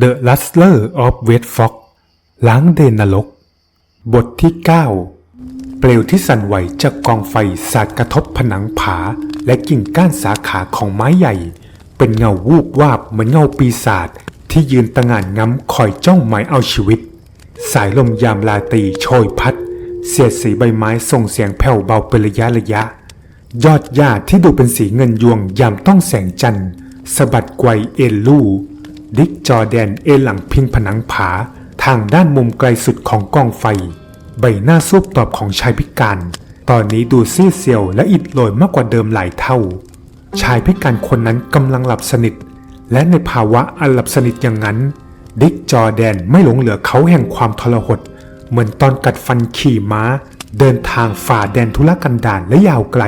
The Rustler of West Fox ล้างเดนนรก บทที่ 9 เปลวที่สั่นไหวจากกองไฟสาดกระทบผนังผา และกิ่งก้านสาขาของไม้ใหญ่ เป็นเงาวูบวาบเหมือนเงาปีศาจที่ยืนตะงานง้ำคอยจ้องหมายเอาชีวิต สายลมยามลาตีโชยพัด เสียดสีใบไม้ส่งเสียงแผ่วเบาเป็นระยะระยะ ยอดหญ้าที่ดูเป็นสีเงินยวงยามต้องแสงจันทร์สะบัดไกวเอ็นลู่ ดิกจอแดนเอนหลังพิงผนังผา ทางด้านมุมไกลสุดของกองไฟ ใบหน้าซูบตอบของชายพิการ ตอนนี้ดูซีเซียวและอิดโรยมากกว่าเดิมหลายเท่า ชายพิการคนนั้นกำลังหลับสนิท และในภาวะอันหลับสนิทอย่างนั้น ดิกจอแดนไม่หลงเหลือเขาแห่งความทรหด เหมือนตอนกัดฟันขี่ม้า เดินทางฝ่าแดนทุรกันดารและยาวไกล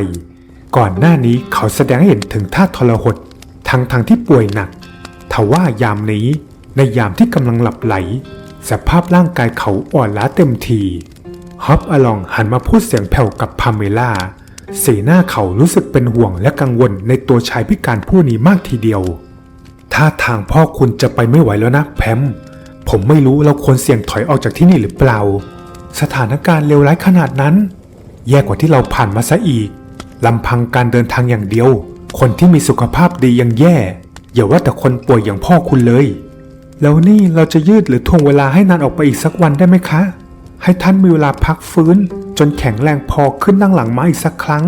ก่อนหน้านี้เขาแสดงให้เห็นถึงท่าทรหดทั้งทางที่ป่วยหนัก ทว่ายามนี้ในยามที่กำลังหลับไหล สภาพร่างกายเขาอ่อนล้าเต็มทีฮอปอลองหันมาพูดเสียงแผ่วกับพาเมล่า สีหน้าเขารู้สึกเป็นห่วงและกังวลในตัวชายพิการผู้นี้มากทีเดียว ถ้าทางพ่อคุณจะไปไม่ไหวแล้วนะแพม ผมไม่รู้เราควรเสี่ยงถอยออกจากที่นี่หรือเปล่า สถานการณ์เลวร้ายขนาดนั้น แย่กว่าที่เราผ่านมาซะอีกลำพังการเดินทางอย่างเดียว คนที่มีสุขภาพดียังแย่ อย่าว่าแต่คนป่วยอย่างพ่อคุณเลย แล้วนี่เราจะยืดหรือทวงเวลาให้นานออกไปอีกสักวันได้ไหมคะ ให้ท่านมีเวลาพักฟื้น จนแข็งแรงพอขึ้นนั่งหลังม้าอีกสักครั้ง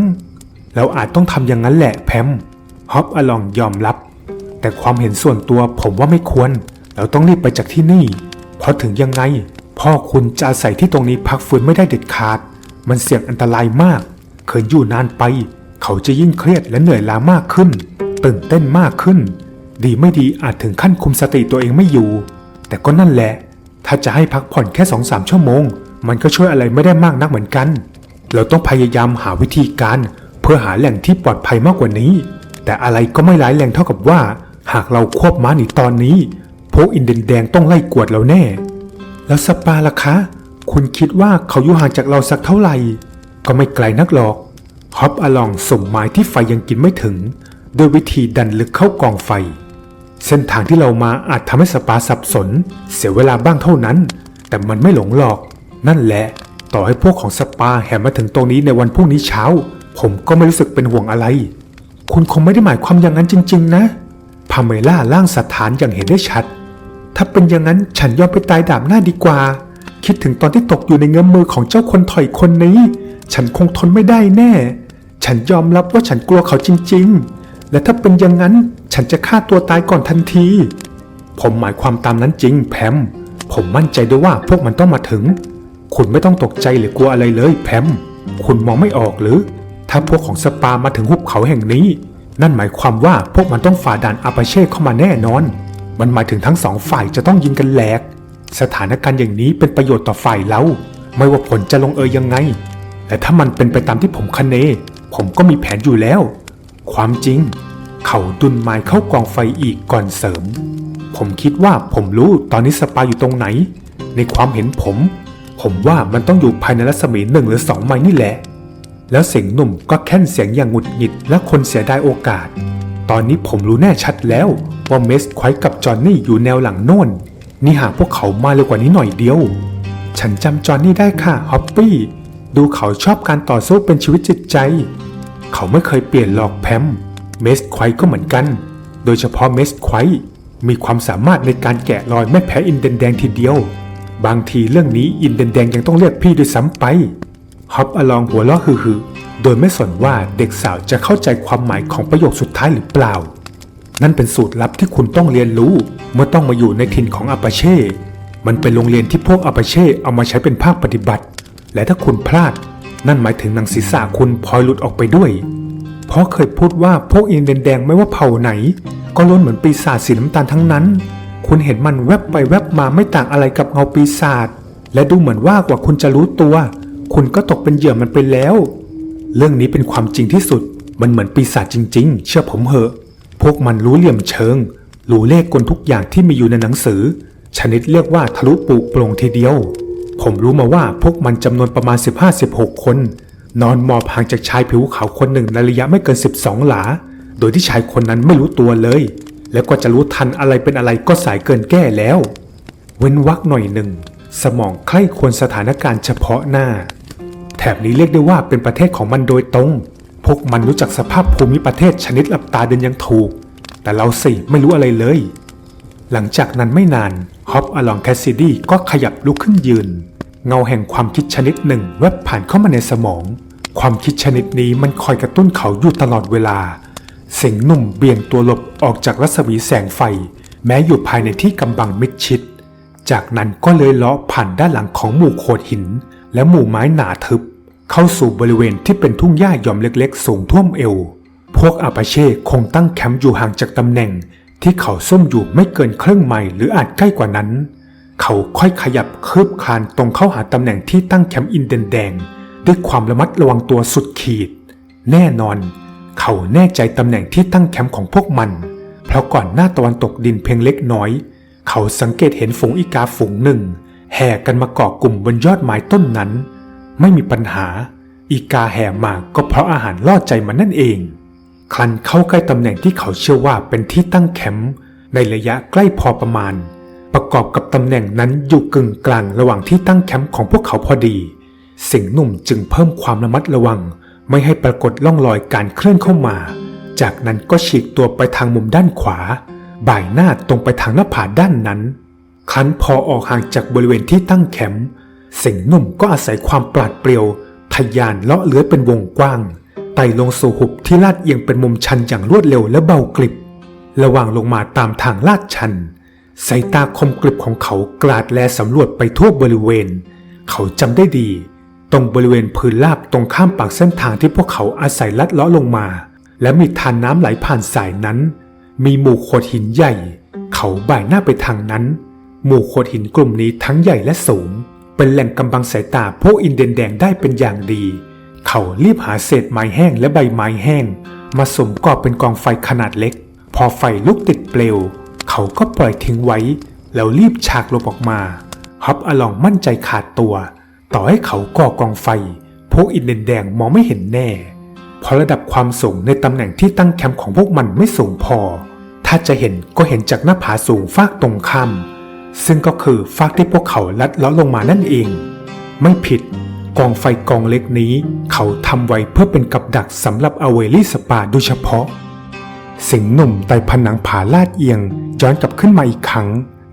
แล้วอาจต้องทำอย่างนั้นแหละแพมฮอปอลองยอมรับ แต่ความเห็นส่วนตัวผมว่าไม่ควร เราต้องรีบไปจากที่นี่ เพราะถึงยังไง พ่อคุณจะอาศัยที่ตรงนี้พักฟื้นไม่ได้เด็ดขาด มันเสี่ยงอันตรายมากเคยอยู่นานไป เขาจะยิ่งเครียดและเหนื่อยล้ามากขึ้น ตื่นเต้นมากขึ้น ดีไม่ดีอาจถึงขั้นคุมสติตัวเองไม่อยู่ แต่ก็นั่นแหละ ถ้าจะให้พักผ่อนแค่สองสามชั่วโมง มันก็ช่วยอะไรไม่ได้มากนักเหมือนกัน เราต้องพยายามหาวิธีการ เพื่อหาแหล่งที่ปลอดภัยมากกว่านี้ แต่อะไรก็ไม่ร้ายแรงเท่ากับว่า หากเราควบม้าหนีตอนนี้พวกอินเดียนแดงต้องไล่กวดเราแน่ แล้วสปาล่ะคะ คุณคิดว่าเขาอยู่ห่างจากเราสักเท่าไหร่ ก็ไม่ไกลนักหรอกฮอปอลองส่งไม้ที่ไฟยังกินไม่ถึงโดยวิธีดันลึกเข้ากองไฟ เส้นทางที่เรามาอาจทำให้สปาสับสน เสียเวลาบ้างเท่านั้น แต่มันไม่หลงหรอก นั่นแหละ ต่อให้พวกของสปาแห่มาถึงตรงนี้ในวันพรุ่งนี้เช้า ผมก็ไม่รู้สึกเป็นห่วงอะไร คุณคงไม่ได้หมายความอย่างนั้นจริง ๆ นะ พาเมล่าล่างสถานอย่างเห็นได้ชัด ถ้าเป็นอย่างนั้นฉันยอมไปตายดาบหน้าดีกว่า คิดถึงตอนที่ตกอยู่ในเงื้อมมือของเจ้าคนถอยคนนี้ ฉันคงทนไม่ได้แน่ ฉันยอมรับว่าฉันกลัวเขาจริง ๆ และถ้าเป็นอย่างนั้นฉันจะฆ่าตัวตายก่อนทันที ผมหมายความตามนั้นจริง แพม ผมมั่นใจด้วยว่าพวกมันต้องมาถึง คุณไม่ต้องตกใจหรือกลัวอะไรเลย แพม คุณมองไม่ออกหรือ ถ้าพวกของสปามาถึงหุบเขาแห่งนี้ นั่นหมายความว่าพวกมันต้องฝ่าด่านอาปาเช่เข้ามาแน่นอน มันหมายถึงทั้งสองฝ่ายจะต้องยิงกันแหลก สถานการณ์อย่างนี้เป็นประโยชน์ต่อฝ่ายเรา ไม่ว่าผลจะลงเอยยังไง และถ้ามันเป็นไปตามที่ผมคเนผมก็มีแผนอยู่แล้ว ความจริง เขาดุนไม้เข้ากองไฟอีกก่อนเสริม ผมคิดว่าผมรู้ตอนนี้สปาอยู่ตรงไหน ในความเห็นผม ผมว่ามันต้องอยู่ภายในรัศมีหนึ่งหรือสองไมล์นี่แหละ แล้วเสียงหนุ่มก็แค่นเสียงอย่างหงุดหงิดและคนเสียดายโอกาส ตอนนี้ผมรู้แน่ชัดแล้วว่าเมสควายกับจอห์นนี่อยู่แนวหลังโน่น นี่หากพวกเขามาเร็วกว่านี้หน่อยเดียว ฉันจำจอห์นนี่ได้ค่ะฮอปปี้ ดูเขาชอบการต่อสู้เป็นชีวิตจิตใจ เขาไม่เคยเปลี่ยนหรอกแพมเมสควายก็เหมือนกัน โดยเฉพาะเมสควายมีความสามารถในการแกะรอยไม่แพ้อินเดนแดงทีเดียว บางทีเรื่องนี้อินเดนแดงยังต้องเรียกพี่ด้วยซ้ำไปฮอปอลองหัวเราะฮือๆโดยไม่สนว่าเด็กสาวจะเข้าใจความหมายของประโยคสุดท้ายหรือเปล่า นั่นเป็นสูตรลับที่คุณต้องเรียนรู้ เมื่อต้องมาอยู่ในถิ่นของอาปาเช่ มันเป็นโรงเรียนที่พวกอาปาเช่เอามาใช้เป็นภาคปฏิบัติ และถ้าคุณพลาด นั่นหมายถึงหนังศีรษะคุณพลอยหลุดออกไปด้วย เพราะเคยพูดว่าพวกอินเดียนแดงไม่ว่าเผ่าไหน ก็ล้วนเหมือนปีศาจสีน้ำตาลทั้งนั้น คุณเห็นมันแวบไปแวบมาไม่ต่างอะไรกับเงาปีศาจและดูเหมือนว่ากว่าคุณจะรู้ตัว คุณก็ตกเป็นเหยื่อมันไปแล้ว เรื่องนี้เป็นความจริงที่สุด มันเหมือนปีศาจจริง ๆ เชื่อผมเหอะ พวกมันรู้เหลี่ยมเชิง รู้เลขกลทุกอย่างที่มีอยู่ในหนังสือ ชนิดเรียกว่าทะลุปูโปร่งทีเดียว ผมรู้มาว่าพวกมันจำนวนประมาณ 15-16 คน นอนหมอบห่างจากชายผิวขาวคนหนึ่งในระยะไม่เกิน 12 หลา โดยที่ชายคนนั้นไม่รู้ตัวเลย แล้วก็จะรู้ทันอะไรเป็นอะไรก็สายเกินแก้แล้ว เว้นวักหน่อยหนึ่ง สมองใคร่ควรสถานการณ์เฉพาะหน้า แถบนี้เรียกได้ว่าเป็นประเทศของมันโดยตรง พวกมันรู้จักสภาพภูมิประเทศชนิดหลับตาเดินยังถูก แต่เราสิไม่รู้อะไรเลยหลังจากนั้นไม่นานฮอปอลองแคสซิดี้ก็ขยับลุกขึ้นยืน เงาแห่งความคิดชนิดหนึ่งแวบผ่านเข้ามาในสมอง ความคิดชนิดนี้มันคอยกระตุ้นเขาอยู่ตลอดเวลา เสียงหนุ่มเบี่ยงตัวหลบออกจากรัศมีแสงไฟ แม้อยู่ภายในที่กำบังมิดชิด จากนั้นก็เลยเลาะผ่านด้านหลังของหมู่โขดหิน และหมู่ไม้หนาทึบ เข้าสู่บริเวณที่เป็นทุ่งหญ้าหย่อมเล็กๆ สูงท่วมเอว พวกอาปาเช่คงตั้งแคมป์อยู่ห่างจากตำแหน่ง ที่เขาซุ่มอยู่ไม่เกินครึ่งไมล์หรืออาจใกล้กว่านั้น เขาค่อยขยับคืบคลานตรงเข้าหาตำแหน่งที่ตั้งแคมป์อินเดนแดง ด้วยความระมัดระวังตัวสุดขีด แน่นอน เขาแน่ใจตำแหน่งที่ตั้งแคมป์ของพวกมัน เพราะก่อนหน้าตะวันตกดินเพียงเล็กน้อย เขาสังเกตเห็นฝูงอีกาฝูงหนึ่ง แห่กันมาเกาะกลุ่มบนยอดไม้ต้นนั้น ไม่มีปัญหา อีกาแห่มาก็เพราะอาหารล่อใจมันนั่นเอง คลันเข้าใกล้ตำแหน่งที่เขาเชื่อว่าเป็นที่ตั้งแคมป์ในระยะใกล้พอประมาณ ประกอบกับตำแหน่งนั้นอยู่กึ่งกลางระหว่างที่ตั้งแคมป์ของพวกเขาพอดี สิงหนุ่มจึงเพิ่มความระมัดระวัง ไม่ให้ปรากฏล่องรอยการเคลื่อนเข้ามา จากนั้นก็ฉีกตัวไปทางมุมด้านขวา บ่ายหน้าตรงไปทางหน้าผาด้านนั้น ครั้นพอออกห่างจากบริเวณที่ตั้งแคมป์สิงหนุ่มก็อาศัยความปราดเปรียวทะยานเลาะเลื้อยเป็นวงกว้างไต่ลงสู่หุบที่ลาดเอียงเป็นมุมชันอย่างรวดเร็วและเบากริบ ระหว่างลงมาตามทางลาดชัน สายตาคมกริบของเขากราดแลสำรวจไปทั่วบริเวณ เขาจำได้ดี ตรงบริเวณพื้นราบตรงข้ามปากเส้นทางที่พวกเขาอาศัยลัดเลาะลงมา และมีทานน้ำไหลผ่านสายนั้น มีหมู่โขดหินใหญ่ เขาบ่ายหน้าไปทางนั้น หมู่โขดหินกลุ่มนี้ทั้งใหญ่และสูง เป็นแหล่งกำบังสายตาพวกอินเดียนแดงได้เป็นอย่างดี เขารีบหาเศษไม้แห้งและใบไม้แห้ง มาสมก่อเป็นกองไฟขนาดเล็ก พอไฟลุกติดเปลว เขาก็ปล่อยทิ้งไว้ แล้วรีบฉากหลบออกมาฮับอลองมั่นใจขาดตัว ต่อให้เขาก่อกองไฟ พวกอินเดนแดงมองไม่เห็นแน่ เพราะระดับความสูงในตำแหน่งที่ตั้งแคมป์ของพวกมันไม่สูงพอ ถ้าจะเห็นก็เห็นจากหน้าผาสูงฟากตรงข้ามซึ่งก็คือฟากที่พวกเขาลัดเลาะลงมานั่นเอง ไม่ผิดกองไฟกองเล็กนี้ เขาทำไว้เพื่อเป็นกับดักสำหรับอเวลี่สปาโดยเฉพาะ สิงหนุ่มไต่ผนังผาลาดเอียงย้อนกลับขึ้นมาอีกครั้ง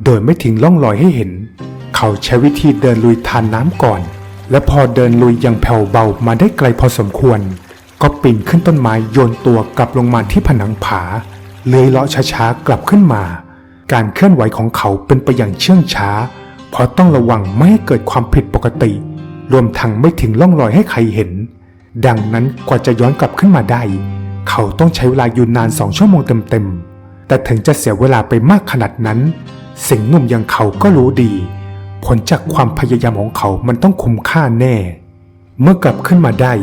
โดยไม่ทิ้งร่องรอยให้เห็น เขาใช้วิธีเดินลุยทานน้ำก่อน และพอเดินลุยอย่างแผ่วเบามาได้ไกลพอสมควร ก็ปีนขึ้นต้นไม้โยนตัวกลับลงมาที่ผนังผาเลื้อยเลาะช้าๆกลับขึ้นมา การเคลื่อนไหวของเขาเป็นไปอย่างเชื่องช้า เพราะต้องระวังไม่ให้เกิดความผิดปกติ รวมทั้งไม่ทิ้งร่องรอยให้ใครเห็น ดังนั้นกว่าจะย้อนกลับขึ้นมาได้ เขาต้องใช้เวลาอยู่นานสองชั่วโมงเต็มๆ แต่ถึงจะเสียเวลาไปมากขนาดนั้น สิงหนุ่มอย่างเขาก็รู้ดี ผลจากความพยายามของเขามันต้องคุ้มค่าแน่ เมื่อกลับขึ้นมาได้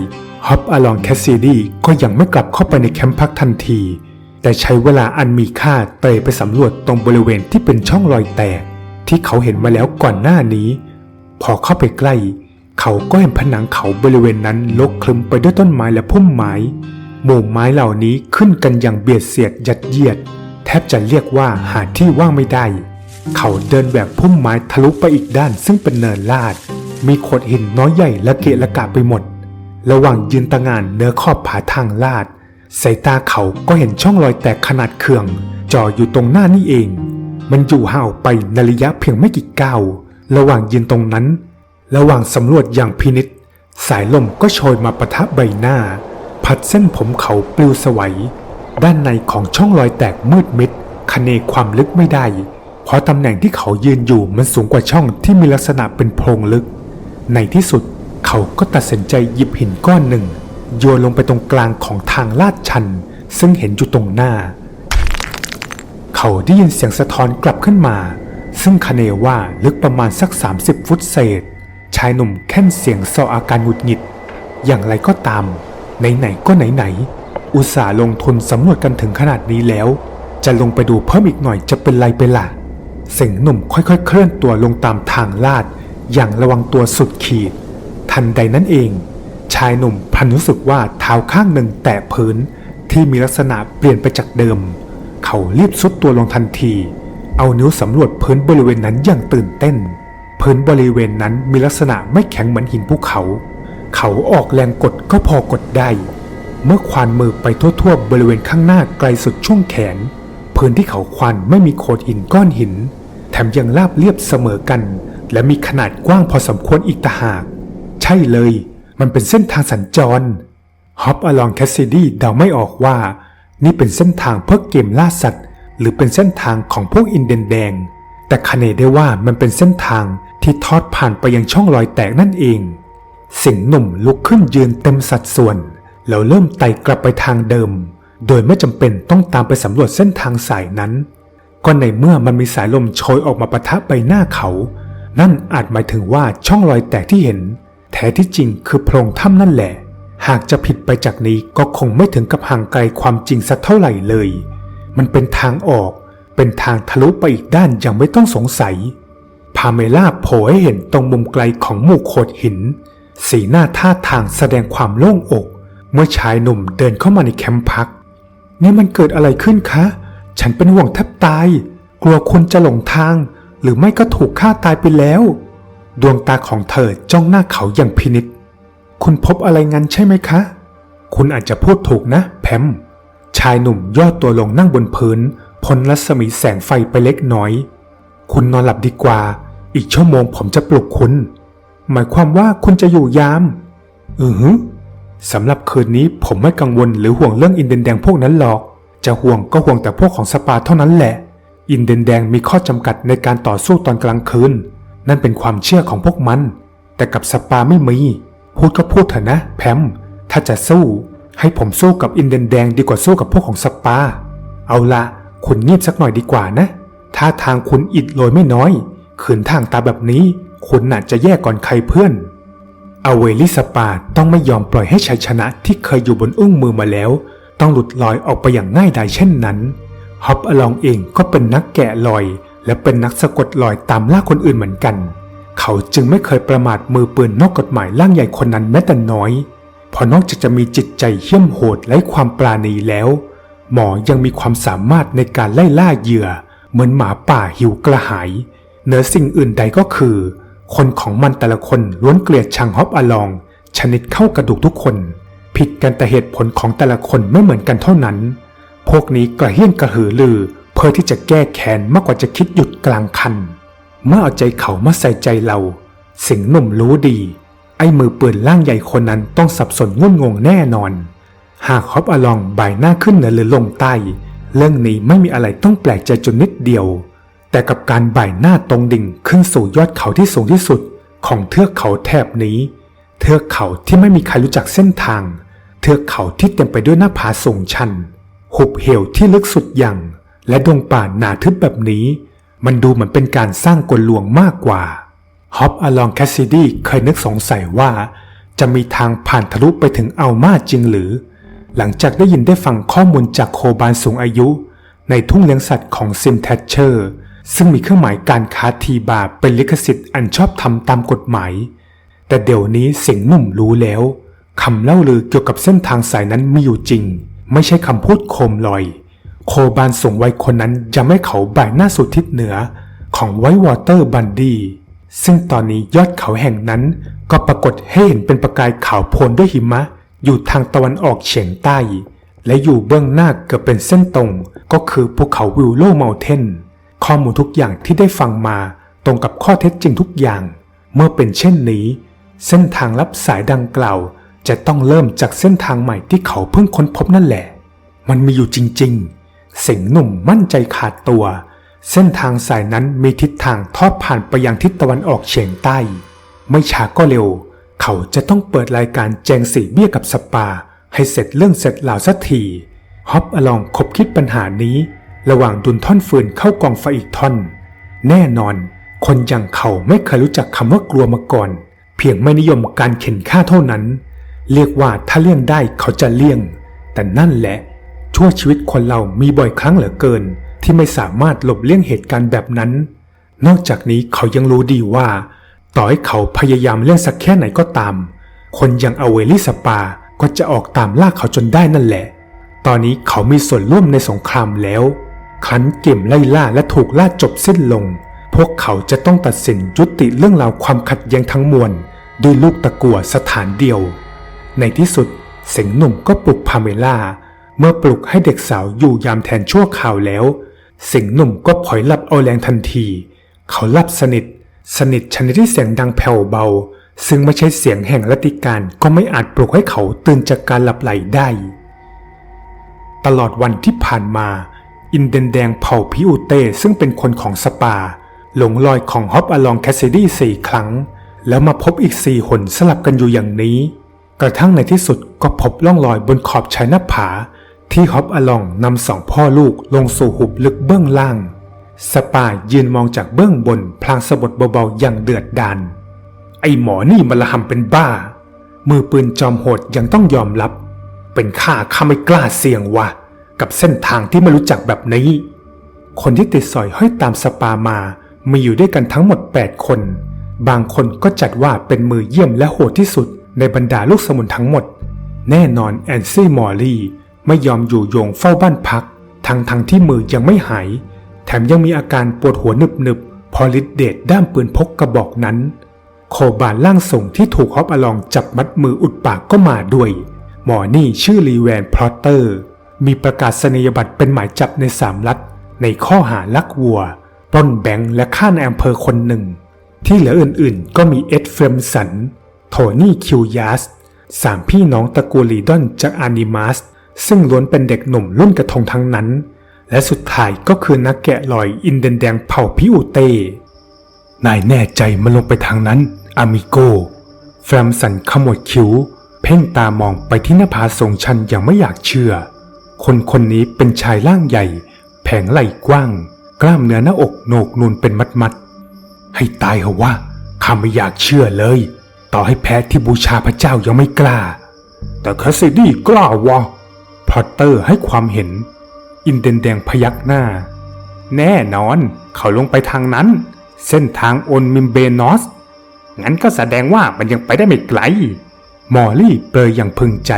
ฮอปอลองแคสซีดีก็ยังไม่กลับเข้าไปในแคมป์พักทันที แต่ใช้เวลาอันมีค่าเตะไปสำรวจตรงบริเวณที่เป็นช่องรอยแตก ที่เขาเห็นมาแล้วก่อนหน้านี้ พอเข้าไปใกล้ เขาก็เห็นผนังเขาบริเวณนั้นลกคลึมไปด้วยต้นไม้และพุ่มไม้ หมู่ไม้เหล่านี้ขึ้นกันอย่างเบียดเสียดยัดเยียด แทบจะเรียกว่าหาที่ว่างไม่ได้ เขาเดินแบบพุ่มไม้ทะลุไปอีกด้านซึ่งเป็นเนินลาด มีโขดหินน้อยใหญ่ละเกะละกะไปหมด ระหว่างยืนตะงานเนื้อขอบผาทางลาด สายตาเขาก็เห็นช่องรอยแตกขนาดเคืองจ่ออยู่ตรงหน้านี่เอง มันอยู่ห่างออกไปในระยะเพียงไม่กี่ก้าวระหว่างยืนตรงนั้น ระหว่างสำรวจอย่างพินิษสายลมก็โชยมาปะทะใบหน้า พัดเส้นผมเขาปลิวสวัย ด้านในของช่องรอยแตกมืดมิดคเนความลึกไม่ได้ เพราะตำแหน่งที่เขายืนอยู่มันสูงกว่าช่องที่มีลักษณะเป็นโพรงลึก ในที่สุดเขาก็ตัดสินใจหยิบหินก้อนหนึ่ง โยนลงไปตรงกลางของทางลาดชัน ซึ่งเห็นอยู่ตรงหน้า เขาได้ยินเสียงสะท้อนกลับขึ้นมา ซึ่งคเนว่าลึกประมาณสัก 30 ฟุตเศษ ชายหนุ่มแค่นเสียงเซาอาการหงุดหงิด อย่างไรก็ตาม ไหนๆก็ไหนๆอุตส่าห์ลงทุนสำรวจกันถึงขนาดนี้แล้ว จะลงไปดูเพิ่มอีกหน่อยจะเป็นไรไปล่ะเสียงหนุ่มค่อยๆ เคลื่อนตัวลงตามทางลาด อย่างระวังตัวสุดขีด ทันใดนั้นเอง ชายหนุ่มพันรู้สึกว่าเท้าข้างหนึ่งแตะพื้นที่มีลักษณะเปลี่ยนไปจากเดิม เขเขารีบซุดตัวลงทันที เอานิ้วสำรวจพื้นบริเวณนั้นอย่างตื่นเต้น พื้นบริเวณนั้นมีลักษณะไม่แข็งเหมือนหินภูเขา เขาออกแรงกดก็พอกดได้ เมื่อควานมือไปทั่วๆ บริเวณข้างหน้าไกลสุดช่วงแขน พื้นที่เขาควานไม่มีโขดหินก้อนหิน แถมยังราบเรียบเสมอกัน และมีขนาดกว้างพอสมควรอีกต่างหาก ใช่เลย มันเป็นเส้นทางสัญจรฮอปอลองแคสซิดี้เดาไม่ออกว่า นี่เป็นเส้นทางเพื่อเกมล่าสัตว์ หรือเป็นเส้นทางของพวกอินเดียนแดง แต่คเนได้ว่ามันเป็นเส้นทางที่ทอดผ่านไปยังช่องรอยแตกนั่นเอง สิงห์หนุ่มลุกขึ้นยืนเต็มสัดส่วน แล้วเริ่มไต่กลับไปทางเดิม โดยไม่จำเป็นต้องตามไปสำรวจเส้นทางสายนั้น ก็ในเมื่อมันมีสายลมโชยออกมาปะทะใบหน้าเขา นั่นอาจหมายถึงว่าช่องรอยแตกที่เห็น แท้ที่จริงคือโพรงถ้ำนั่นแหละ หากจะผิดไปจากนี้ก็คงไม่ถึงกับห่างไกลความจริงสักเท่าไหร่เลย มันเป็นทางออก เป็นทางทะลุไปอีกด้านอย่างไม่ต้องสงสัย พาเมล่าโผล่ให้เห็นตรงมุมไกลของหมู่โขดหิน สีหน้าท่าทางแสดงความโล่งอก เมื่อชายหนุ่มเดินเข้ามาในแคมป์พัก นี่มันเกิดอะไรขึ้นคะ ฉันเป็นห่วงแทบตาย กลัวคุณจะหลงทาง หรือไม่ก็ถูกฆ่าตายไปแล้ว ดวงตาของเธอจ้องหน้าเขาอย่างพินิษคุณพบอะไรงั้นใช่ไหมคะ คุณอาจจะพูดถูกนะ แพม ชายหนุ่มย่อตัวลงนั่งบนพื้นพ้นรัศมีแสงไฟไปเล็กน้อย คุณนอนหลับดีกว่า อีกชั่วโมงผมจะปลุกคุณ หมายความว่าคุณจะอยู่ยาม อือฮึสำหรับคืนนี้ผมไม่กังวลหรือห่วงเรื่องอินเดนแดงพวกนั้นหรอก จะห่วงก็ห่วงแต่พวกของสปาเท่านั้นแหละ อินเดนแดงมีข้อจำกัดในการต่อสู้ตอนกลางคืน นั่นเป็นความเชื่อของพวกมัน แต่กับสปาไม่มี พูดก็พูดเถอะนะ แพม ถ้าจะสู้ ให้ผมสู้กับอินเดนแดงดีกว่าสู้กับพวกของสปา เอาละคุณเงียบสักหน่อยดีกว่านะถ้าทางคุณอิดโรยไม่น้อย ขืนทางตาแบบนี้ คุณน่าจะแย่ก่อนใครเพื่อนอเวลิสปาต้องไม่ยอมปล่อยให้ชัยชนะที่เคยอยู่บนอุ้งมือมาแล้ว ต้องหลุดลอยออกไปอย่างง่ายดายเช่นนั้นฮอปอลองเองก็เป็นนักแกะลอย และเป็นนักสะกดลอยตามล่าคนอื่นเหมือนกัน เขาจึงไม่เคยประมาทมือปืนนอกกฎหมายล่างใหญ่คนนั้นแม้แต่น้อยพราะนอกจากจะมีจิตใจเหี้ยมโหดและความปราณีแล้ว หมอยังมีความสามารถในการไล่ล่าเหยื่อ เหมือนหมาป่าหิวกระหายเหนือสิ่งอื่นใดก็คือ คนของมันแต่ละคนล้วนเกลียดชังฮอปอลอง ชนิดเข้ากระดูกทุกคน ผิดกันแต่เหตุผลของแต่ละคนไม่เหมือนกันเท่านั้น พวกนี้กระเฮี้ยนกระหือรือ เพื่อที่จะแก้แค้นมากกว่าจะคิดหยุดกลางคัน เมื่อเอาใจเขามาใส่ใจเรา สิงหนุ่มรู้ดี ไอ้มือปืนล่างใหญ่คนนั้นต้องสับสนงุ่นงงแน่นอน หากฮอปอลองบ่ายหน้าขึ้นเหนือหรือลงใต้เรื่องนี้ไม่มีอะไรต้องแปลกใจจนนิดเดียว แต่กับการบ่ายหน้าตรงดิ่งขึ้นสู่ยอดเขาที่สูงที่สุดของเทือกเขาแถบนี้ เทือกเขาที่ไม่มีใครรู้จักเส้นทาง เทือกเขาที่เต็มไปด้วยหน้าผาสูงชัน หุบเหวที่ลึกสุดอย่าง และดงป่าหนาทึบแบบนี้ มันดูเหมือนเป็นการสร้างกลลวงมากกว่าฮอปอลองแคสซิดี้เคยนึกสงสัยว่า จะมีทางผ่านทะลุไปถึงอัลมาจริงหรือ หลังจากได้ยินได้ฟังข้อมูลจากโคบานสูงอายุ ในทุ่งเลี้ยงสัตว์ของซิมแทชเชอร์ ซึ่งมีเครื่องหมายการค้าทีบาเป็นลิขสิทธิ์อันชอบทำตามกฎหมาย แต่เดี๋ยวนี้เสียงหนุ่มรู้แล้วคำเล่าลือเกี่ยวกับเส้นทางสายนั้นมีอยู่จริง ไม่ใช่คำพูดโคมลอย โคบานสูงวัยคนนั้นจะไม่เขาบ่ายหน้าสู่ทิศเหนือของไวท์วอเตอร์บันดีซึ่งตอนนี้ยอดเขาแห่งนั้นก็ปรากฏให้เห็นเป็นประกายขาวโพลนด้วยหิมะ อยู่ทางตะวันออกเฉียงใต้ และอยู่เบื้องหน้าเกือบเป็นเส้นตรง ก็คือภูเขาวิลโลเมลเทน ข้อมูลทุกอย่างที่ได้ฟังมาตรงกับข้อเท็จจริงทุกอย่าง เมื่อเป็นเช่นนี้ เส้นทางลับสายดังกล่าว จะต้องเริ่มจากเส้นทางใหม่ที่เขาเพิ่งค้นพบนั่นแหละ มันมีอยู่จริงๆเสิงหนุ่มมั่นใจขาดตัว เส้นทางสายนั้นมีทิศทางทอดผ่านไปยังทิศตะวันออกเฉียงใต้ ไม่ช้าก็เร็ว เขาจะต้องเปิดรายการแจงสีเบี้ยกับสปา ให้เสร็จเรื่องเสร็จเหล่าสักทีฮอปอลองคบคิดปัญหานี้ ระหว่างดุนท่อนฟืนเข้ากองไฟอีกท่อน แน่นอน คนอย่างเขาไม่เคยรู้จักคำว่ากลัวมาก่อน เพียงไม่นิยมการเข็นฆ่าเท่านั้น เรียกว่าถ้าเลี่ยงได้เขาจะเลี่ยง แต่นั่นแหละ ชั่วชีวิตคนเรามีบ่อยครั้งเหลือเกิน ที่ไม่สามารถหลบเลี่ยงเหตุการณ์แบบนั้น นอกจากนี้เขายังรู้ดีว่า ต่อให้เขาพยายามเลี่ยงสักแค่ไหนก็ตาม คนอย่างอเวลิสปาก็จะออกตามล่าเขาจนได้นั่นแหละ ตอนนี้เขามีส่วนร่วมในสงครามแล้ว ครั้นเกมไล่ล่าและถูกล่าจบสิ้นลง พวกเขาจะต้องตัดสินยุติเรื่องราวความขัดแย้งทั้งมวลด้วยลูกตะกั่วสถานเดียว ในที่สุดเสิงหนุ่มก็ปลุกพาเมล่า เมื่อปลุกให้เด็กสาวอยู่ยามแทนชั่วข่าวแล้วเสิงหนุ่มก็พลอยหลับเอาแรงทันที เขาหลับสนิท สนิทชนิดที่เสียงดังแผ่วเบา ซึ่งไม่ใช่เสียงแห่งรัติการก็ไม่อาจปลุกให้เขาตื่นจากการหลับไหลได้ ตลอดวันที่ผ่านมา อินเดนแดงเผ่าพิอูเตซึ่งเป็นคนของสปา หลงลอยของฮอปอลองแคสซิดี้สี่ครั้ง แล้วมาพบอีกสี่หนสลับกันอยู่อย่างนี้ กระทั่งในที่สุดก็พบร่องรอยบนขอบชายหน้าผา ที่ฮอปอลองนำสองพ่อลูกลงสู่หุบลึกเบื้องล่าง สปายืนมองจากเบื้องบนพลางสะบดเบาๆอย่างเดือดดาลไอ้หมอนี่มันละหำเป็นบ้า มือปืนจอมโหดยังต้องยอมรับ เป็นข้าข้าไม่กล้าเสี่ยงวะ กับเส้นทางที่ไม่รู้จักแบบนี้ คนที่ติดสอยห้อยตามสปามา มีอยู่ด้วยกันทั้งหมด 8 คน บางคนก็จัดว่าเป็นมือเยี่ยมและโหดที่สุดในบรรดาลูกสมุนทั้งหมด แน่นอนแอนซี่มอร์ลี่ไม่ยอมอยู่โยงเฝ้าบ้านพัก ทั้งทั้งที่มือยังไม่หาย แถมยังมีอาการปวดหัวหนึบๆพอฤทธิเดชด้ามปืนพกกระบอกนั้น โคบานล่างส่งที่ถูกฮอปอลองจับมัดมืออุดปากก็มาด้วย หมอนี่ชื่อลีแวนพลอตเตอร์ มีประกาศนียบัตรเป็นหมายจับในสามรัฐ ในข้อหาลักวัว ปล้นแบงค์และฆ่าในอำเภอคนหนึ่ง ที่เหลืออื่นๆ ก็มีเอ็ดเฟรมสัน โทนี่คิวยาสสามพี่น้องตระกูลลีดอนจากอานิมัสซึ่งล้วนเป็นเด็กหนุ่มรุ่นกระทงทั้งนั้น และสุดท้ายก็คือนักแกะลอยอินเดนแดงเผ่าพิอูเต้นายแน่ใจมันลงไปทางนั้นอามิโกแฟรมสันขมวดคิ้ว เพ่งตามองไปที่หน้าผาสูงชันอย่างไม่อยากเชื่อ คนคนนี้เป็นชายร่างใหญ่ แผงไหล่กว้าง กล้ามเนื้อหน้าอกโหนกนูนเป็นมัดมัดๆให้ตายเหอะว่าข้าไม่อยากเชื่อเลย ต่อให้แพ้ที่บูชาพระเจ้ายังไม่กล้า แต่แคสซิดี้กล้าวะพอตเตอร์ให้ความเห็น อินเดนแดงพยักหน้า แน่นอน เขาลงไปทางนั้น เส้นทางโอนมิมเบนอส งั้นก็แสดงว่ามันยังไปได้ไม่ไกล มอลลี่เปรยอย่างพึงใจ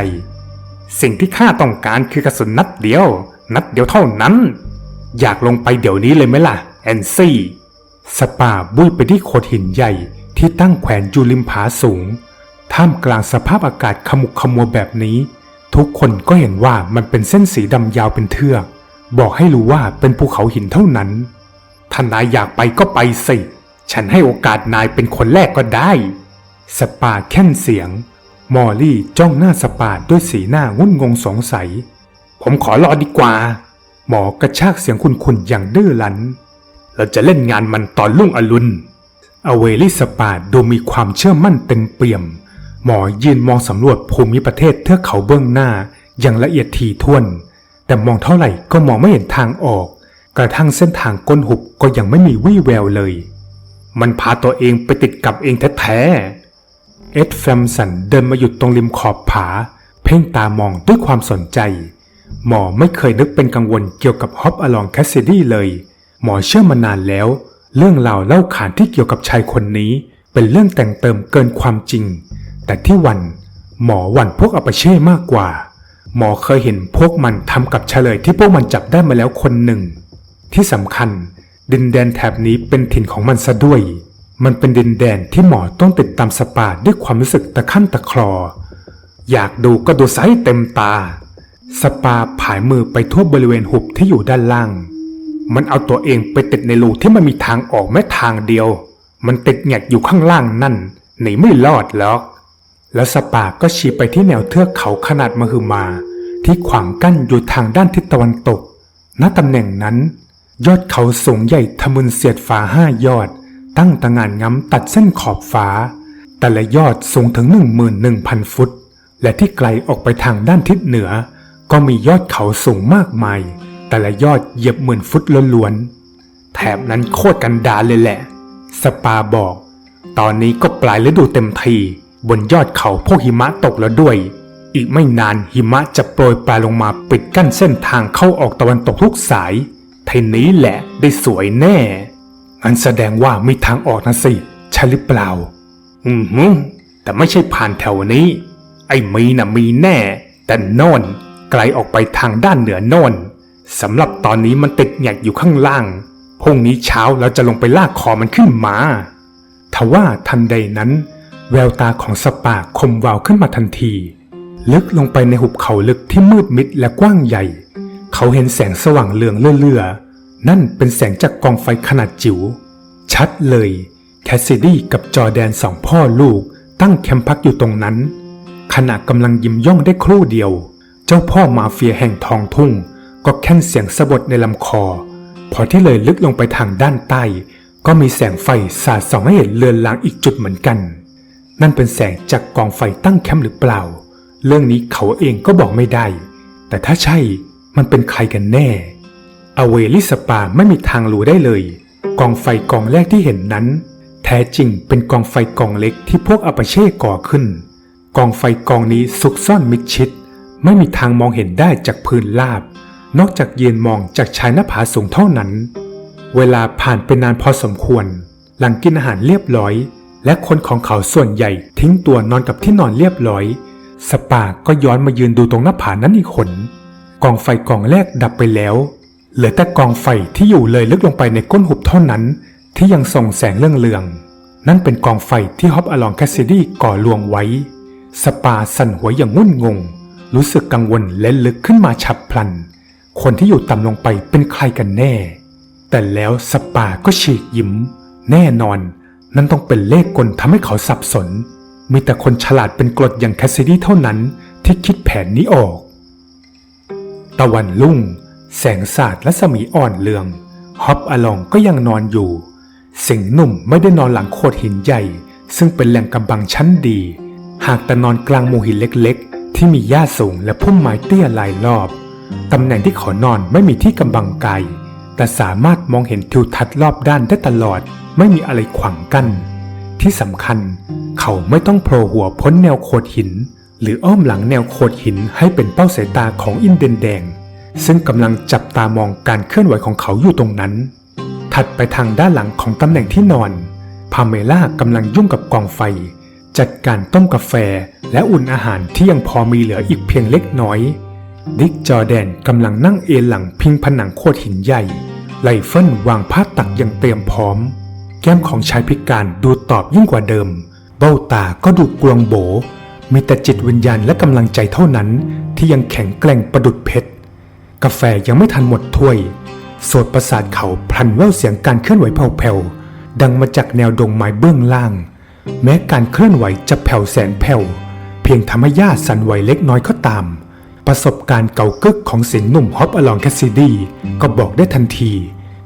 สิ่งที่ข้าต้องการคือกระสุนนัดเดียว นัดเดียวเท่านั้น อยากลงไปเดี๋ยวนี้เลยไหมล่ะ แอนซี่สปาบุยไปที่โขดหินใหญ่ที่ตั้งแขวนอยู่ริมผาสูง ท่ามกลางสภาพอากาศขมุกขมัวแบบนี้ ทุกคนก็เห็นว่ามันเป็นเส้นสีดำยาวเป็นเทือก บอกให้รู้ว่าเป็นภูเขาหินเท่านั้นถ้านายอยากไปก็ไปสิ ฉันให้โอกาสนายเป็นคนแรกก็ได้ สปาแค่นเสียง มอลลี่จ้องหน้าสปาดด้วยสีหน้างุ่นงงสงสัย ผมขอรอดีกว่า หมอกระชากเสียงคุณๆอย่างดื้อรั้น เราจะเล่นงานมันตอนรุ่งอรุณ อเวลิสปาดูมีความเชื่อมั่นเต็มเปี่ยม หมอยืนมองสำรวจภูมิประเทศเทือกเขาเบื้องหน้าอย่างละเอียดถี่ถ้วน แต่มองเท่าไหร่ก็มองไม่เห็นทางออก กระทั่งเส้นทางก้นหุบก็ยังไม่มีวี่แววเลย มันพาตัวเองไปติดกับเองแท้ๆ เอ็ดแฟมสันเดินมาหยุดตรงริมขอบผา เพ่งตามองด้วยความสนใจ หมอไม่เคยนึกเป็นกังวลเกี่ยวกับฮอปอลองแคสซิดี้เลย หมอเชื่อมานานแล้ว เรื่องราวเล่าขานที่เกี่ยวกับชายคนนี้ เป็นเรื่องแต่งเติมเกินความจริง แต่ที่วัน หมอหวันพวกอัปเช่มากกว่า หมอเคยเห็นพวกมันทำกับเฉลยที่พวกมันจับได้มาแล้วคนหนึ่ง ที่สำคัญ ดินแดนแถบนี้เป็นถิ่นของมันซะด้วย มันเป็นดินแดนที่หมอต้องติดตามสปาด้วยความรู้สึกตะขั้นตะคลอ อยากดูก็ดูไซส์เต็มตา สปาผายมือไปทั่วบริเวณหุบที่อยู่ด้านล่าง มันเอาตัวเองไปติดในรูที่มันมีทางออกแม้ทางเดียว มันติดแงกอยู่ข้างล่างนั่นหนีไม่รอดหรอก แล้วสปาก็ชี้ไปที่แนวเทือกเขาขนาดมหึมา ที่ขวางกั้นอยู่ทางด้านทิศตะวันตก ณตำแหน่งนั้น ยอดเขาสูงใหญ่ทะมึนเสียดฟ้าห้ายอด ตั้งตะงานง้ำตัดเส้นขอบฟ้า แต่ละยอดสูงถึง 11,000 ฟุต และที่ไกลออกไปทางด้านทิศเหนือ ก็มียอดเขาสูงมากมาย แต่ละยอดเหยียบหมื่นฟุตล้วนๆแถบนั้นโคตรกันดารเลยแหละ สปาบอก ตอนนี้ก็ปลายฤดูเต็มที บนยอดเขาพวกหิมะตกแล้วด้วย อีกไม่นานหิมะจะโปรยปลายลงมาปิดกั้นเส้นทางเข้าออกตะวันตกทุกสายทีนี้แหละได้สวยแน่ งั้นแสดงว่ามีทางออกนะสิ ใช่หรือเปล่า อืมฮึแต่ไม่ใช่ผ่านแถวนี้ ไอ้มีน่ะมีแน่ แต่โน่นไกลออกไปทางด้านเหนือโน่นสำหรับตอนนี้มันติดแงกอยู่ข้างล่าง พรุ่งนี้เช้าเราจะลงไปลากคอมันขึ้นมาทว่าทันใดนั้น แววตาของสปาคมวาวขึ้นมาทันที ลึกลงไปในหุบเขาลึกที่มืดมิดและกว้างใหญ่ เขาเห็นแสงสว่างเหลืองเลื่อ นั่นเป็นแสงจากกองไฟขนาดจิ๋ว ชัดเลย แคสซิดี้กับจอแดนสองพ่อลูกตั้งแคมป์พักอยู่ตรงนั้น ขณะกำลังยิ้มย่องได้ครู่เดียว เจ้าพ่อมาเฟียแห่งทองทุ่ง ก็แค่นเสียงสะบดในลำคอ พอที่เลยลึกลงไปทางด้านใต้ ก็มีแสงไฟสาดส่องให้เห็นเลือนลางอีกจุดเหมือนกัน นั่นเป็นแสงจากกองไฟตั้งแคมป์หรือเปล่า เรื่องนี้เขาเองก็บอกไม่ได้ แต่ถ้าใช่มันเป็นใครกันแน่ อเวลิสปาไม่มีทางรู้ได้เลย กองไฟกองแรกที่เห็นนั้น แท้จริงเป็นกองไฟกองเล็กที่พวกอาปาเช่ก่อขึ้น กองไฟกองนี้ซุกซ่อนมิดชิด ไม่มีทางมองเห็นได้จากพื้นราบ นอกจากเยืนมองจากชายหน้าผาสูงเท่านั้น เวลาผ่านไปนานพอสมควร หลังกินอาหารเรียบร้อย และคนของเขาส่วนใหญ่ทิ้งตัวนอนกับที่นอนเรียบร้อย สปาก็ย้อนมายืนดูตรงหน้าผานั้นอีกคนกองไฟกองแรกดับไปแล้ว เหลือแต่กองไฟที่อยู่เลยลึกลงไปในก้นหุบเท่านั้น ที่ยังส่องแสงเรื่องเลือง นั่นเป็นกองไฟที่ฮอปอลองแคสซิดี้ก่อลวงไว้ สปาสั่นหัวอย่างงุ่นงง รู้สึกกังวลและลึกขึ้นมาฉับพลัน คนที่อยู่ต่ำลงไปเป็นใครกันแน่ แต่แล้วสปาก็ฉีกยิ้ม แน่นอน นั่นต้องเป็นเลขกลทำให้เขาสับสน มีแต่คนฉลาดเป็นกรดอย่างแคสซิดี้เท่านั้นที่คิดแผนนี้ออก ตะวันรุ่ง แสงสาดและสมีอ่อนเลือง ฮอปอลองก็ยังนอนอยู่ สิงหนุ่มไม่ได้นอนหลังโขดหินใหญ่ ซึ่งเป็นแหล่งกำบังชั้นดี หากแต่นอนกลางหมู่หินเล็กๆ ที่มีหญ้าสูงและพุ่มไม้เตี้ยลายรอบตำแหน่งที่ขานอนไม่มีที่กำบังกายแต่สามารถมองเห็นทิวทัศน์รอบด้านได้ตลอด ไม่มีอะไรขวางกัน้น ที่สำคัญ เขาไม่ต้องโผล่หัวพ้นแนวโขดหิน หรืออ้อมหลังแนวโขดหินให้เป็นเป้าสายตาของอินเดนแดง ซึ่งกำลังจับตามองการเคลื่อนไหวของเขาอยู่ตรงนั้น ถัดไปทางด้านหลังของตำแหน่งที่นอน พาเมล่ากำลังยุ่งกับกองไฟ จัดการต้มกาแฟและอุ่นอาหารที่ยังพอมีเหลืออีกเพียงเล็กน้อย ดิกจอแดนกำลังนั่งเอนหลังพิงผนังโคตรหินใหญ่ ไลเฟิลวางผ้าตักอย่างเตรียมพร้อม แก้มของชายพิการดูตอบยิ่งกว่าเดิม เบ้าตาก็ดูกลวงโบ มีแต่จิตวิญญาณและกำลังใจเท่านั้นที่ยังแข็งแกร่งประดุดเพชร กาแฟยังไม่ทันหมดถ้วยโสดประสาทเขาพลันแว่วเสียงการเคลื่อนไหวแผ่วๆดังมาจากแนวดงไม้เบื้องล่าง แม้การเคลื่อนไหวจะแผ่วแสนแผ่ว เพียงทำให้ญาติสั่นไหวเล็กน้อยก็ตาม ประสบการณ์เก่ากึกของสิงห์หนุ่มฮอปอลองแคสซิดี้ก็บอกได้ทันที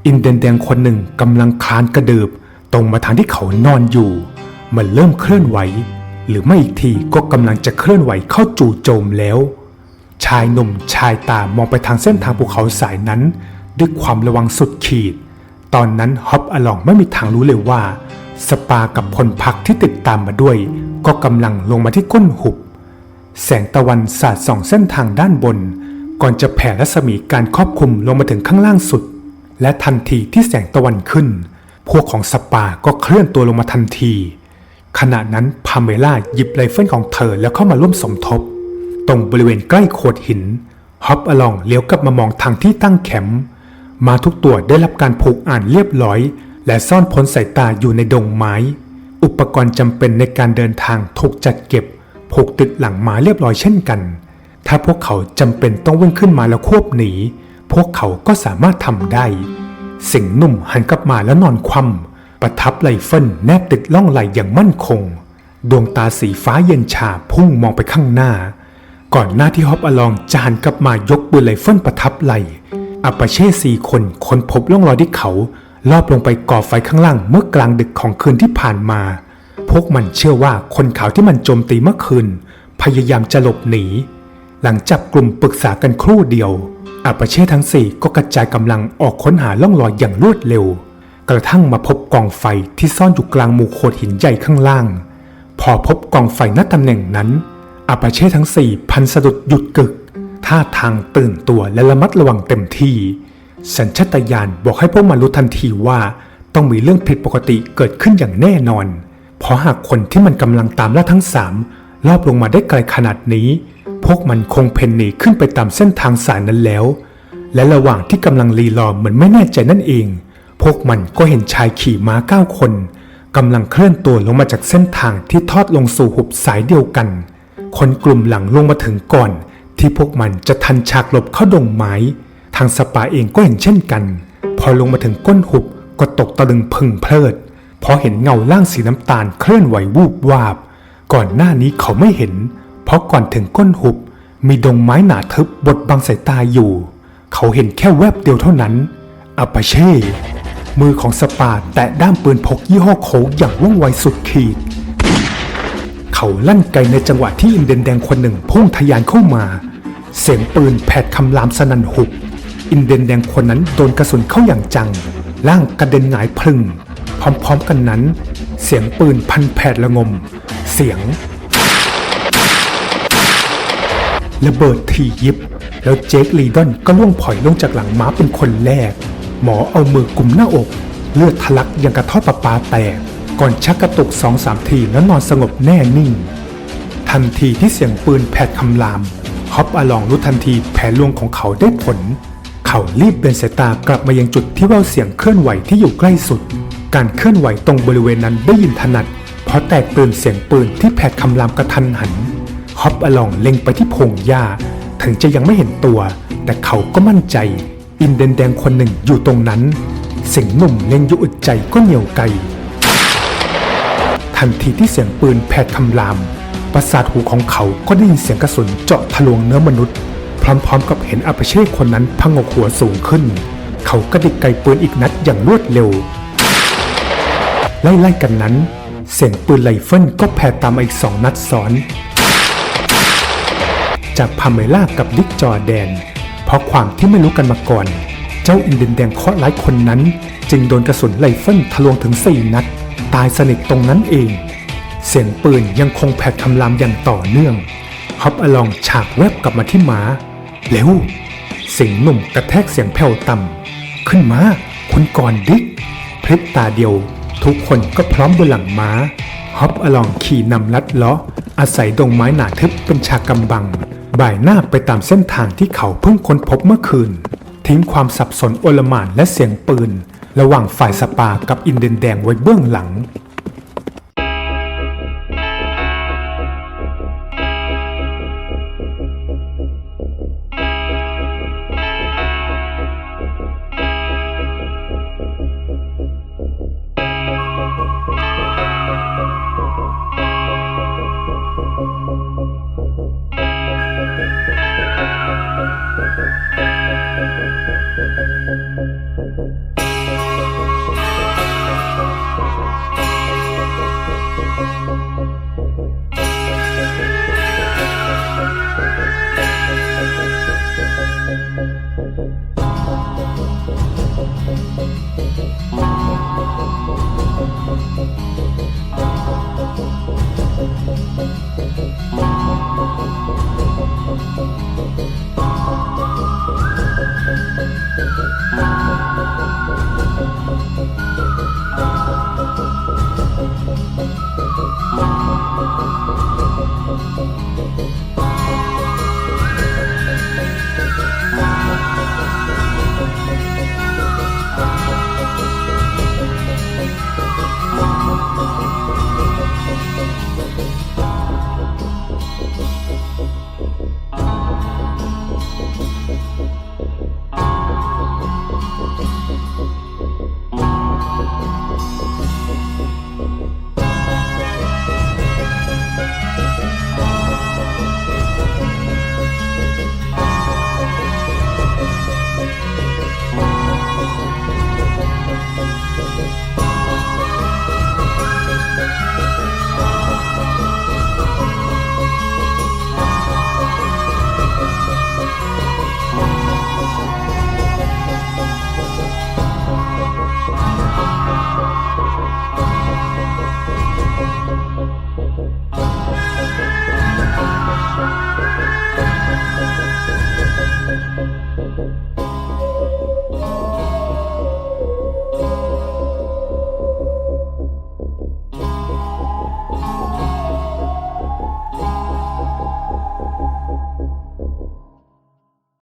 อินเดนแดงคนหนึ่งกำลังคลานกระเดิบ ตรงมาทางที่เขานอนอยู่ มันเริ่มเคลื่อนไหว หรือไม่อีกทีก็กำลังจะเคลื่อนไหวเข้าจู่โจมแล้ว ชายหนุ่มชายตามองไปทางเส้นทางภูเขาสายนั้น ด้วยความระวังสุดขีด ตอนนั้นฮอปอลองไม่มีทางรู้เลยว่า สปากับพลพักที่ติดตามมาด้วย ก็กำลังลงมาที่ก้นหุบ แสงตะวันสาดส่องเส้นทางด้านบน ก่อนจะแผ่รัศมีการครอบคลุมลงมาถึงข้างล่างสุด และทันทีที่แสงตะวันขึ้น พวกของสปาก็เคลื่อนตัวลงมาทันที ขณะนั้นพาเมล่าหยิบไรเฟิลของเธอแล้วเข้ามาร่วมสมทบ ตรงบริเวณใกล้โขดหินฮอปอลองเลี้ยวกลับมามองทางที่ตั้งแคมป์มาทุกตัวได้รับการผูกอ่านเรียบร้อย และซ่อนพ้นสายตาอยู่ในดงไม้ อุปกรณ์จำเป็นในการเดินทางถูกจัดเก็บผูกติดหลังม้าเรียบร้อยเช่นกัน ถ้าพวกเขาจำเป็นต้องวิ่งขึ้นมาแล้วควบหนี พวกเขาก็สามารถทำได้ สิงหนุ่มหันกลับมาแล้วนอนคว่ำประทับไรเฟิลแนบติดล่องไหลอย่างมั่นคง ดวงตาสีฟ้าเย็นชาพุ่งมองไปข้างหน้า ก่อนหน้าที่ฮอปอลองจะหันกลับมายกปืนไรเฟิลประทับไหลอาปาเช่สี่คนค้นพบร่องรอยที่เขาลอบลงไปก่อไฟข้างล่างเมื่อกลางดึกของคืนที่ผ่านมา พวกมันเชื่อว่าคนขาวที่มันโจมตีเมื่อคืน พยายามจะหลบหนี หลังจับกลุ่มปรึกษากันครู่เดียวอาปาเช่ทั้งสี่ก็กระจายกำลังออกค้นหาล่องรอยอย่างรวดเร็ว กระทั่งมาพบกองไฟที่ซ่อนอยู่กลางหมู่โขดหินใหญ่ข้างล่าง พอพบกองไฟณตำแหน่งนั้น อาปาเช่ทั้งสี่พันสะดุดหยุดกึก ท่าทางตื่นตัวและระมัดระวังเต็มที่ สัญชาตญาณบอกให้พวกมันรู้ทันทีว่า ต้องมีเรื่องผิดปกติเกิดขึ้นอย่างแน่นอน เพราะหากคนที่มันกำลังตามล่าทั้งสามลอบลงมาได้ไกลขนาดนี้ พวกมันคงเพ่นหนีขึ้นไปตามเส้นทางสายนั้นแล้ว และระหว่างที่กำลังรีรอเหมือนไม่แน่ใจนั่นเอง พวกมันก็เห็นชายขี่ม้าเก้าคนกำลังเคลื่อนตัวลงมาจากเส้นทางที่ทอดลงสู่หุบสายเดียวกัน คนกลุ่มหลังลงมาถึงก่อน ที่พวกมันจะทันฉากหลบเข้าดงไม้ ทางสปาเองก็เห็นเช่นกัน พอลงมาถึงก้นหุบก็ตกตะลึงพึงเพลิดพราะเห็นเงาล่างสีน้ำตาลเคลื่อนไหววูบวาบ ก่อนหน้านี้เขาไม่เห็น เพราะก่อนถึงก้นหุบ มีดงไม้หนาทึบบดบังสายตาอยู่ เขาเห็นแค่แวบเดียวเท่านั้นอัปเช่ มือของสปาแตะด้ามปืนพกยี่ห้อโคกอย่างว่องไวสุดขีด เขาลั่นไกในจังหวะที่อินเดนแดงคนหนึ่งพุ่งทะยานเข้ามา เสียงปืนแผดคำรามสนั่นหุบ อินเดนแดงคนนั้นโดนกระสุนเข้าอย่างจัง ร่างกระเด็นหงายพลึง พร้อมๆกันนั้น เสียงปืนพันแผดระงม เสียงระเบิดถี่ยิบ แล้วเจคลีดอนก็ล่วงผอยลงจากหลังม้าเป็นคนแรก หมอเอามือกลุ่มหน้าอก เลือดทะลักอยังกระท่อประปาแตก ก่อนชักกระตุกสองสามทีแล้วนอนสงบแน่นิ่ง ทันทีที่เสียงปืนแผดคำรามฮอปอลองรู้ทันทีแผนลวงของเขาได้ผล เขารีบเบนสายตากลับมายังจุดที่แววเสียงเคลื่อนไหวที่อยู่ใกล้สุด การเคลื่อนไหวตรงบริเวณนั้นได้ยินถนัดเพราะแตกตื่นเสียงปืนที่แผดคำรามกระทันหันฮอปอลองเล็งไปที่พงหญ้า ถึงจะยังไม่เห็นตัว แต่เขาก็มั่นใจ อินเดนแดงคนหนึ่งอยู่ตรงนั้น เสิงหนุ่มเล็งอยู่อึดใจก็เหนียวไก ทันทีที่เสียงปืนแผดคำราม ประสาทหูของเขาก็ได้ยินเสียงกระสุนเจาะทะลวงเนื้อมนุษย์ พร้อมๆ กับเห็นอาปเช่คนนั้นพังกหัวสูงขึ้น เขากระดิกไกปืนอีกนัดอย่างรวดเร็ว ไล่ๆกันนั้น เสียงปืนไรเฟิลก็แผ่ตามมาอีกสองนัดซ้อน จากพาเมล่ากับดิกจอแดน เพราะความที่ไม่รู้กันมาก่อน เจ้าอินเดนแดงเคาะห์ร้ายคนนั้น จึงโดนกระสุนไรเฟิลทะลวงถึงสี่นัด ตายสนิทตรงนั้นเอง เสียงปืนยังคงแผดคำรามอย่างต่อเนื่องฮอปอลองฉากแวบกลับมาที่หมาเร็วสิงหนุ่มกระแทกเสียงแผ่วต่ำขึ้นมาคุณก่อนดิกพริบตาเดียว ทุกคนก็พร้อมบนหลังม้าฮอปอลองขี่นำลัดเลาะ อาศัยดงไม้หนาทึบเป็นฉากกำบัง บ่ายหน้าไปตามเส้นทางที่เขาเพิ่งค้นพบเมื่อคืน ทิ้งความสับสนโอลหม่านและเสียงปืน ระหว่างฝ่ายสปากับอินเดนแดงไว้เบื้องหลัง